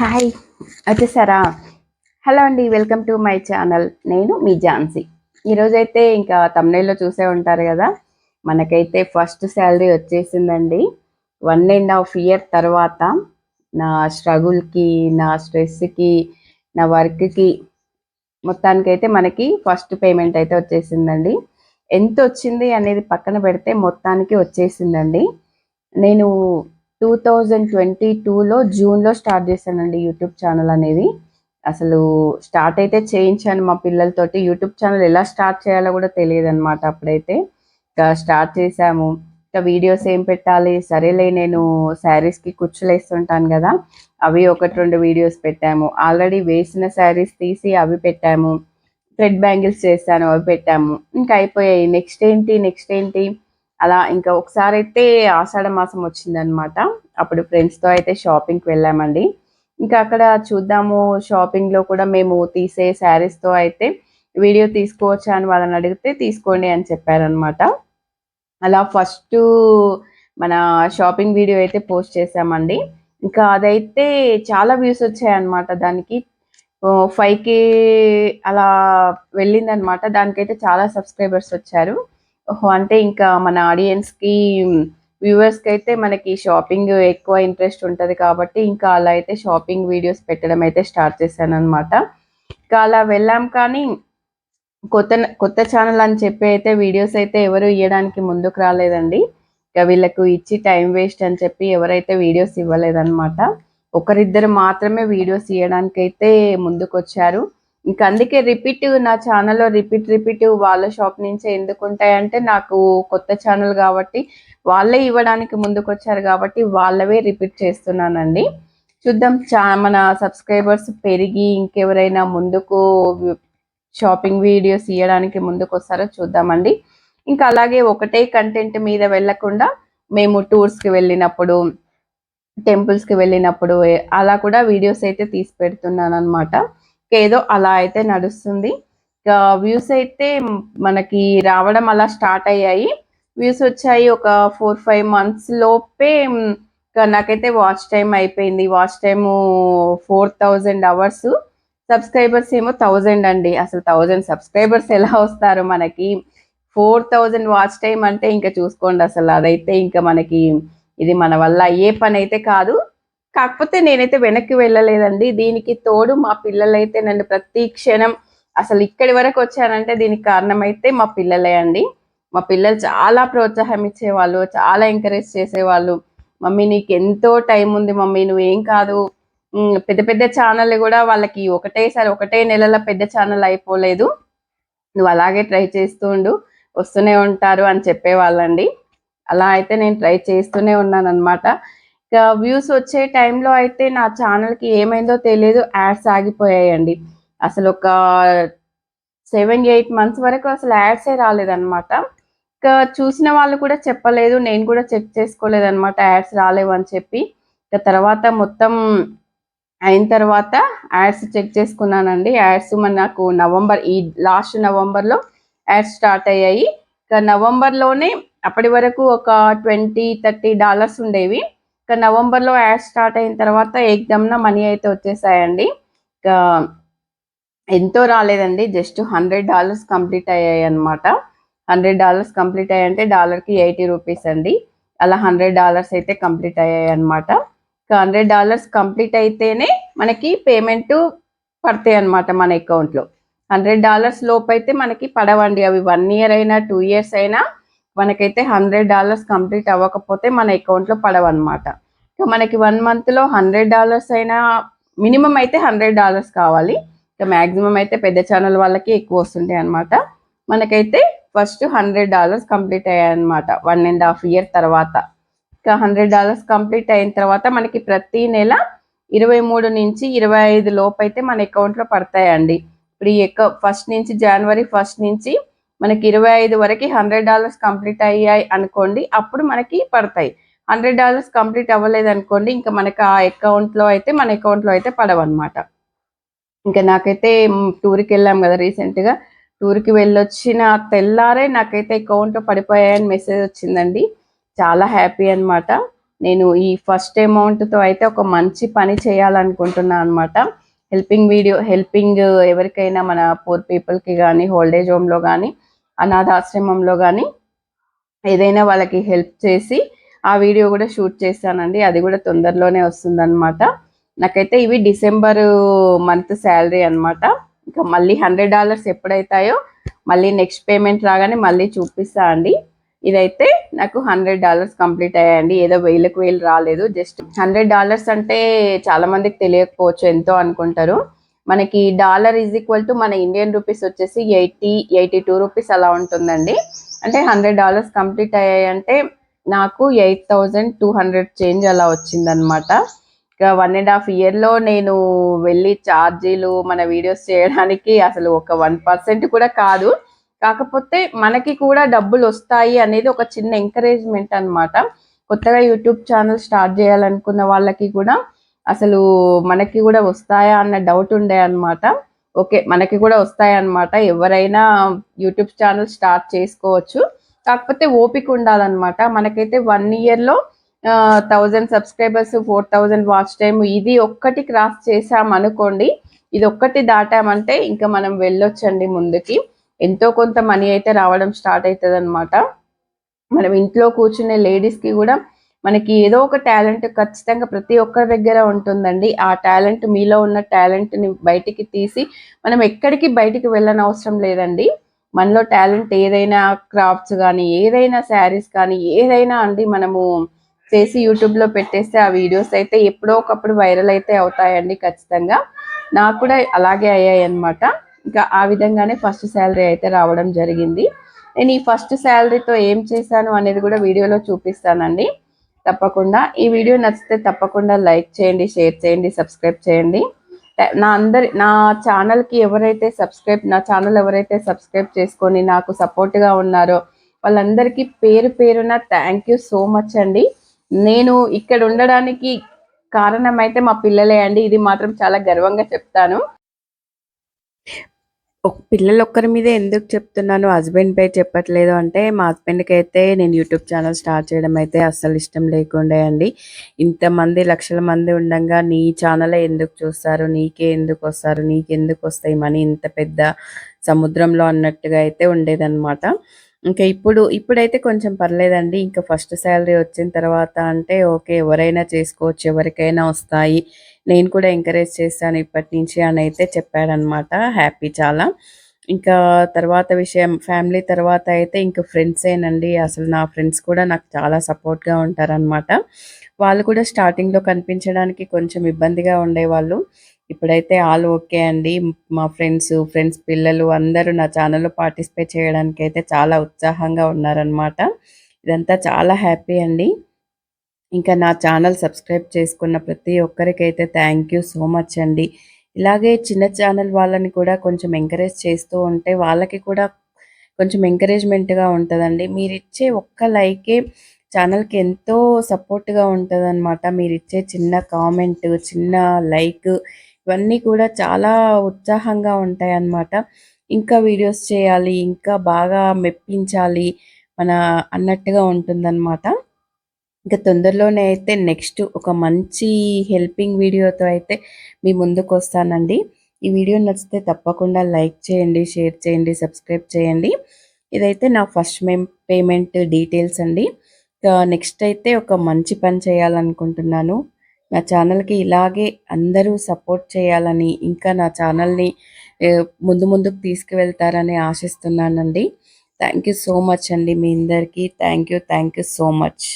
Hi. వచ్చేసారా hello అండి welcome to my channel. నేను మీ ఝాన్సీ. ఈరోజైతే ఇంకా తమిళలో చూసే ఉంటారు కదా మనకైతే ఫస్ట్ శాలరీ వచ్చేసిందండి. వన్ అండ్ హాఫ్ ఇయర్ తర్వాత నా స్ట్రగుల్కి నా స్ట్రెస్కి నా వర్క్కి మొత్తానికైతే మనకి ఫస్ట్ పేమెంట్ అయితే వచ్చేసిందండి. ఎంత వచ్చింది అనేది పక్కన పెడితే మొత్తానికి వచ్చేసిందండి. నేను టూ థౌజండ్ ట్వంటీ టూలో జూన్లో స్టార్ట్ చేశానండి యూట్యూబ్ ఛానల్ అనేది. అసలు స్టార్ట్ అయితే చేయించాను మా పిల్లలతోటి. యూట్యూబ్ ఛానల్ ఎలా స్టార్ట్ చేయాలో కూడా తెలియదు అనమాట అప్పుడైతే. ఇంకా స్టార్ట్ చేశాము. ఇంకా వీడియోస్ ఏం పెట్టాలి? సరేలే నేను శారీస్కి కుచ్చులు వేస్తుంటాను కదా. అవి ఒకటి రెండు వీడియోస్ పెట్టాము. ఆల్రెడీ వేసిన శారీస్ తీసి అవి పెట్టాము. థ్రెడ్ బ్యాంగిల్స్ చేశాను అవి పెట్టాము. ఇంకా అయిపోయాయి. నెక్స్ట్ ఏంటి? నెక్స్ట్ ఏంటి? అలా ఇంకా ఒకసారి అయితే ఆషాఢ మాసం వచ్చిందనమాట అప్పుడు ఫ్రెండ్స్తో అయితే షాపింగ్కి వెళ్ళామండి. ఇంకా అక్కడ చూద్దాము షాపింగ్లో కూడా మేము తీసే శారీస్తో అయితే వీడియో తీసుకోవచ్చా అని వాళ్ళని అడిగితే తీసుకోండి అని చెప్పారనమాట అలా ఫస్ట్ మన షాపింగ్ వీడియో అయితే పోస్ట్ చేసామండి ఇంకా అదైతే చాలా వ్యూస్ వచ్చాయన్నమాట దానికి. ఫైవ్ కే అలా వెళ్ళిందనమాట దానికైతే చాలా సబ్స్క్రైబర్స్ వచ్చారు. అంటే ఇంకా మన ఆడియన్స్కి వ్యూవర్స్కి అయితే మనకి షాపింగ్ ఎక్కువ ఇంట్రెస్ట్ ఉంటుంది కాబట్టి ఇంకా అలా అయితే షాపింగ్ వీడియోస్ పెట్టడం అయితే స్టార్ట్ చేశాను అనమాట ఇంకా అలా వెళ్ళాం కానీ కొత్త కొత్త ఛానల్ అని చెప్పి అయితే వీడియోస్ అయితే ఎవరు ఇవ్వడానికి ముందుకు రాలేదండి. ఇంకా వీళ్ళకు ఇచ్చి టైం వేస్ట్ అని చెప్పి ఎవరైతే వీడియోస్ ఇవ్వలేదన్నమాట. ఒకరిద్దరు మాత్రమే వీడియోస్ ఇవ్వడానికి అయితే ముందుకు వచ్చారు ఇంకా అందుకే రిపీట్ నా ఛానల్లో రిపీట్ రిపీట్ వాళ్ళ షాప్ నుంచే ఎందుకు ఉంటాయంటే నాకు కొత్త ఛానల్ కాబట్టి వాళ్ళే ఇవ్వడానికి ముందుకు వచ్చారు కాబట్టి వాళ్ళవే రిపీట్ చేస్తున్నానండి. చూద్దాం చా మన సబ్స్క్రైబర్స్ పెరిగి ఇంకెవరైనా ముందుకు షాపింగ్ వీడియోస్ ఇవ్వడానికి ముందుకు వస్తారో చూద్దామండి. ఇంకా అలాగే ఒకటే కంటెంట్ మీద వెళ్ళకుండా మేము టూర్స్కి వెళ్ళినప్పుడు టెంపుల్స్కి వెళ్ళినప్పుడు అలా కూడా వీడియోస్ అయితే తీసి పెడుతున్నాను అనమాట ఏదో అలా అయితే నడుస్తుంది. వ్యూస్ అయితే మనకి రావడం అలా స్టార్ట్ అయ్యాయి. వ్యూస్ వచ్చాయి ఒక ఫోర్ ఫైవ్ మంత్స్ లోపే ఇంకా నాకైతే వాచ్ టైం అయిపోయింది. Watch time four thousand hours. Subscribers ఏమో థౌజండ్ అండి. అసలు థౌజండ్ సబ్స్క్రైబర్స్ ఎలా వస్తారు మనకి? ఫోర్ థౌజండ్ వాచ్ టైం అంటే ఇంకా చూసుకోండి అసలు. అదైతే ఇంకా మనకి ఇది మన వల్ల అయ్యే పని అయితే కాదు. కాకపోతే నేనైతే వెనక్కి వెళ్ళలేదండి. దీనికి తోడు మా పిల్లలైతే నన్ను ప్రతి క్షణం అసలు ఇక్కడి వరకు వచ్చానంటే దీనికి కారణం అయితే మా పిల్లలే అండి. మా పిల్లలు చాలా ప్రోత్సాహం ఇచ్చేవాళ్ళు చాలా ఎంకరేజ్ చేసేవాళ్ళు. మమ్మీ నీకు ఎంతో టైం ఉంది మమ్మీ నువ్వేం కాదు. పెద్ద పెద్ద ఛానల్ కూడా వాళ్ళకి ఒకటేసారి ఒకటే నెలల పెద్ద ఛానల్ అయిపోలేదు. నువ్వు అలాగే ట్రై చేస్తూ ఉండు వస్తూనే ఉంటారు అని చెప్పేవాళ్ళండి. అలా అయితే నేను ట్రై చేస్తూనే ఉన్నాను అనమాట వ్యూస్ uh, వచ్చే టైంలో అయితే నా ఛానల్కి ఏమైందో తెలియదు యాడ్స్ ఆగిపోయాయండి. అసలు ఒక సెవెన్ ఎయిట్ మంత్స్ వరకు అసలు యాడ్సే రాలేదన్నమాట. ఇంకా uh, చూసిన వాళ్ళు కూడా చెప్పలేదు నేను కూడా చెక్ చేసుకోలేదన్నమాట యాడ్స్ రాలేవు అని చెప్పి ఇక తర్వాత మొత్తం అయిన తర్వాత యాడ్స్ చెక్ చేసుకున్నానండి. యాడ్స్ మన నాకు నవంబర్ ఈ లాస్ట్ నవంబర్లో యాడ్స్ స్టార్ట్ అయ్యాయి. ఇక నవంబర్లోనే అప్పటి వరకు ఒక ట్వంటీ థర్టీ డాలర్స్ ఉండేవి. ఇక నవంబర్లో యాడ్ స్టార్ట్ అయిన తర్వాత ఎగ్జామ్న మనీ అయితే వచ్చేసాయండి. ఇక ఎంతో రాలేదండి. జస్ట్ హండ్రెడ్ డాలర్స్ కంప్లీట్ అయ్యాయి అనమాట హండ్రెడ్ డాలర్స్ కంప్లీట్ అయ్యాయంటే డాలర్కి ఎయిటీ రూపీస్ అండి. అలా హండ్రెడ్ డాలర్స్ అయితే కంప్లీట్ అయ్యాయి అనమాట ఇక హండ్రెడ్ డాలర్స్ కంప్లీట్ అయితేనే మనకి పేమెంట్ పడతాయి అనమాట మన అకౌంట్లో. హండ్రెడ్ డాలర్స్ లోపు అయితే మనకి పడవండి. అవి వన్ ఇయర్ అయినా టూ ఇయర్స్ అయినా మనకైతే హండ్రెడ్ డాలర్స్ కంప్లీట్ అవ్వకపోతే మన అకౌంట్లో పడవన్నమాట. ఇక మనకి వన్ మంత్లో హండ్రెడ్ డాలర్స్ అయినా మినిమం అయితే హండ్రెడ్ డాలర్స్ కావాలి. ఇక మ్యాక్సిమం అయితే పెద్ద ఛానల్ వాళ్ళకి ఎక్కువ వస్తుంటాయి అనమాట మనకైతే ఫస్ట్ హండ్రెడ్ డాలర్స్ కంప్లీట్ అయ్యాయి అనమాట వన్ అండ్ హాఫ్ ఇయర్ తర్వాత. ఇక హండ్రెడ్ డాలర్స్ కంప్లీట్ అయిన తర్వాత మనకి ప్రతి నెల ఇరవై మూడు నుంచి ఇరవై ఐదు లోపు అయితే మన అకౌంట్లో పడతాయండి. ఇప్పుడు ఈ ఫస్ట్ నుంచి జనవరి ఫస్ట్ నుంచి మనకి ఇరవై ఐదు వరకు హండ్రెడ్ డాలర్స్ కంప్లీట్ అయ్యాయి అనుకోండి అప్పుడు మనకి పడతాయి. హండ్రెడ్ డాలర్స్ కంప్లీట్ అవ్వలేదు అనుకోండి ఇంకా మనకి ఆ అకౌంట్లో అయితే మన అకౌంట్లో అయితే పడవన్నమాట. ఇంకా నాకైతే టూర్కి వెళ్ళాం కదా రీసెంట్గా టూర్కి వెళ్ళొచ్చిన తెల్లారే నాకైతే అకౌంట్ పడిపోయాయని మెసేజ్ వచ్చిందండి. చాలా హ్యాపీ అనమాట నేను ఈ ఫస్ట్ అమౌంట్తో అయితే ఒక మంచి పని చేయాలనుకుంటున్నాను అనమాట హెల్పింగ్ వీడియో హెల్పింగ్ ఎవరికైనా మన పూర్ పీపుల్కి కానీ హోల్డేజ్ హోమ్లో కానీ అనాథాశ్రమంలో కానీ ఏదైనా వాళ్ళకి హెల్ప్ చేసి ఆ వీడియో కూడా షూట్ చేస్తానండి అది కూడా తొందరలోనే వస్తుందన్నమాట. నాకైతే ఇవి డిసెంబర్ మంత్ శాలరీ అనమాట ఇంకా మళ్ళీ హండ్రెడ్ డాలర్స్ ఎప్పుడైతాయో మళ్ళీ నెక్స్ట్ పేమెంట్ రాగానే మళ్ళీ చూపిస్తా అండి. ఇదైతే నాకు హండ్రెడ్ డాలర్స్ కంప్లీట్ అయ్యాయండి. ఏదో వేలకు వేలు రాలేదు. జస్ట్ హండ్రెడ్ డాలర్స్ అంటే చాలామందికి తెలియకపోవచ్చు ఎంతో అనుకుంటారు. మనకి డాలర్ ఈజ్ ఈక్వల్ టు మన ఇండియన్ రూపీస్ వచ్చేసి ఎయిటీ ఎయిటీ టూ రూపీస్ అలా ఉంటుందండి. అంటే హండ్రెడ్ డాలర్స్ కంప్లీట్ అయ్యాయంటే నాకు eight thousand two hundred change అలా వచ్చిందనమాట ఇక వన్ అండ్ హాఫ్ ఇయర్లో నేను వెళ్ళి ఛార్జీలు మన వీడియోస్ చేయడానికి అసలు ఒక వన్ పర్సెంట్ కూడా కాదు. కాకపోతే మనకి కూడా డబ్బులు వస్తాయి అనేది ఒక చిన్న ఎంకరేజ్మెంట్ అనమాట కొత్తగా యూట్యూబ్ ఛానల్ స్టార్ట్ చేయాలనుకున్న వాళ్ళకి కూడా అసలు మనకి కూడా వస్తాయా అన్న డౌట్ ఉండే అనమాట ఓకే మనకి కూడా వస్తాయన్నమాట ఎవరైనా యూట్యూబ్ ఛానల్ స్టార్ట్ చేసుకోవచ్చు. కాకపోతే ఓపిక ఉండాలన్నమాట. మనకైతే వన్ ఇయర్లో thousand subscribers four thousand watch time ఇది ఒక్కటి క్రాస్ చేసామనుకోండి ఇది ఒక్కటి దాటామంటే ఇంకా మనం వెళ్ళొచ్చండి ముందుకి. ఎంతో కొంత మనీ అయితే రావడం స్టార్ట్ అవుతుంది అనమాట మనం ఇంట్లో కూర్చునే లేడీస్కి కూడా మనకి ఏదో ఒక టాలెంట్ ఖచ్చితంగా ప్రతి ఒక్కరి దగ్గర ఉంటుందండి. ఆ టాలెంట్ మీలో ఉన్న టాలెంట్ని బయటికి తీసి మనం ఎక్కడికి బయటికి వెళ్ళని అవసరం లేదండి. మనలో టాలెంట్ ఏదైనా క్రాఫ్ట్స్ కానీ ఏదైనా శారీస్ కానీ ఏదైనా అండి మనము చేసి యూట్యూబ్లో పెట్టేస్తే ఆ వీడియోస్ అయితే ఎప్పుడో ఒకప్పుడు వైరల్ అయితే అవుతాయండి ఖచ్చితంగా. నాకు కూడా అలాగే అయ్యాయి అనమాట ఇంకా ఆ విధంగానే ఫస్ట్ శాలరీ అయితే రావడం జరిగింది. నేను ఈ ఫస్ట్ శాలరీతో ఏం చేశాను అనేది కూడా వీడియోలో చూపిస్తానండి. తప్పకుండా. ఈ వీడియో నచ్చితే తప్పకుండా లైక్ చేయండి షేర్ చేయండి సబ్స్క్రైబ్ చేయండి. నా అందరి నా ఛానల్కి ఎవరైతే సబ్స్క్రైబ్ నా ఛానల్ ఎవరైతే సబ్స్క్రైబ్ చేసుకొని నాకు సపోర్ట్గా ఉన్నారో వాళ్ళందరికీ పేరు పేరున థ్యాంక్ యూ సో మచ్ అండి. నేను ఇక్కడ ఉండడానికి కారణం అయితే మా పిల్లలే అండి. ఇది మాత్రం చాలా గర్వంగా చెప్తాను. పిల్లలు ఒక్కరి మీద ఎందుకు చెప్తున్నాను హస్బెండ్ పై చెప్పట్లేదు అంటే మా హస్బెండ్కి అయితే నేను యూట్యూబ్ ఛానల్ స్టార్ట్ చేయడం అయితే అస్సలు ఇష్టం లేకుండా అండి. ఇంతమంది లక్షల మంది ఉండగా నీ ఛానల్ ఎందుకు చూస్తారు? నీకే ఎందుకు వస్తారు? నీకెందుకు వస్తాయి? మనీ ఇంత పెద్ద సముద్రంలో అన్నట్టుగా అయితే ఉండేదన్నమాట. ఇంకా ఇప్పుడు ఇప్పుడైతే కొంచెం పర్లేదండి. ఇంకా ఫస్ట్ శాలరీ వచ్చిన తర్వాత అంటే ఓకే ఎవరైనా చేసుకోవచ్చు ఎవరికైనా వస్తాయి. నేను కూడా ఎంకరేజ్ చేస్తాను ఇప్పటి నుంచి అని అయితే చెప్పాడనమాట. హ్యాపీ చాలా. ఇంకా తర్వాత విషయం ఫ్యామిలీ తర్వాత అయితే ఇంకా ఫ్రెండ్సేనండి అసలు నా ఫ్రెండ్స్ కూడా నాకు చాలా సపోర్ట్గా ఉంటారనమాట. వాళ్ళు కూడా స్టార్టింగ్లో కనిపించడానికి కొంచెం ఇబ్బందిగా ఉండేవాళ్ళు. ఇప్పుడైతే ఆల్ ఓకే అండి. మా ఫ్రెండ్స్ ఫ్రెండ్స్ పిల్లలు అందరూ నా ఛానల్లో పార్టిసిపేట్ చేయడానికి అయితే చాలా ఉత్సాహంగా ఉన్నారనమాట ఇదంతా చాలా హ్యాపీ అండి. ఇంకా నా ఛానల్ సబ్స్క్రైబ్ చేసుకున్న ప్రతి ఒక్కరికైతే థ్యాంక్ యూ సో మచ్ అండి. ఇలాగే చిన్న ఛానల్ వాళ్ళని కూడా కొంచెం ఎంకరేజ్ చేస్తూ ఉంటే వాళ్ళకి కూడా కొంచెం ఎంకరేజ్మెంట్గా ఉంటుందండి. మీరు ఇచ్చే ఒక్క లైకే ఛానల్కి ఎంతో సపోర్ట్గా ఉంటుంది అనమాట మీరు ఇచ్చే చిన్న కామెంట్ చిన్న లైక్ ఇవన్నీ కూడా చాలా ఉత్సాహంగా ఉంటాయి అన్నమాట ఇంకా వీడియోస్ చేయాలి ఇంకా బాగా మెప్పించాలి మన అన్నట్టుగా ఉంటుందన్నమాట. ఇంకా తొందరలోనే అయితే నెక్స్ట్ ఒక మంచి హెల్పింగ్ వీడియోతో అయితే మీ ముందుకు వస్తానండి. ఈ వీడియో నచ్చితే తప్పకుండా లైక్ చేయండి షేర్ చేయండి సబ్స్క్రైబ్ చేయండి. ఇదైతే నా ఫస్ట్ మేం పేమెంట్ డీటెయిల్స్ అండి. నెక్స్ట్ అయితే ఒక మంచి పని చేయాలనుకుంటున్నాను. నా ఛానల్కి ఇలాగే అందరూ సపోర్ట్ చేయాలని ఇంకా నా ఛానల్ని ముందు ముందుకు తీసుకువెళ్తారని ఆశిస్తున్నానండి. థ్యాంక్ యూ సో మచ్ అండి మీ అందరికీ. Thank you thank you so much.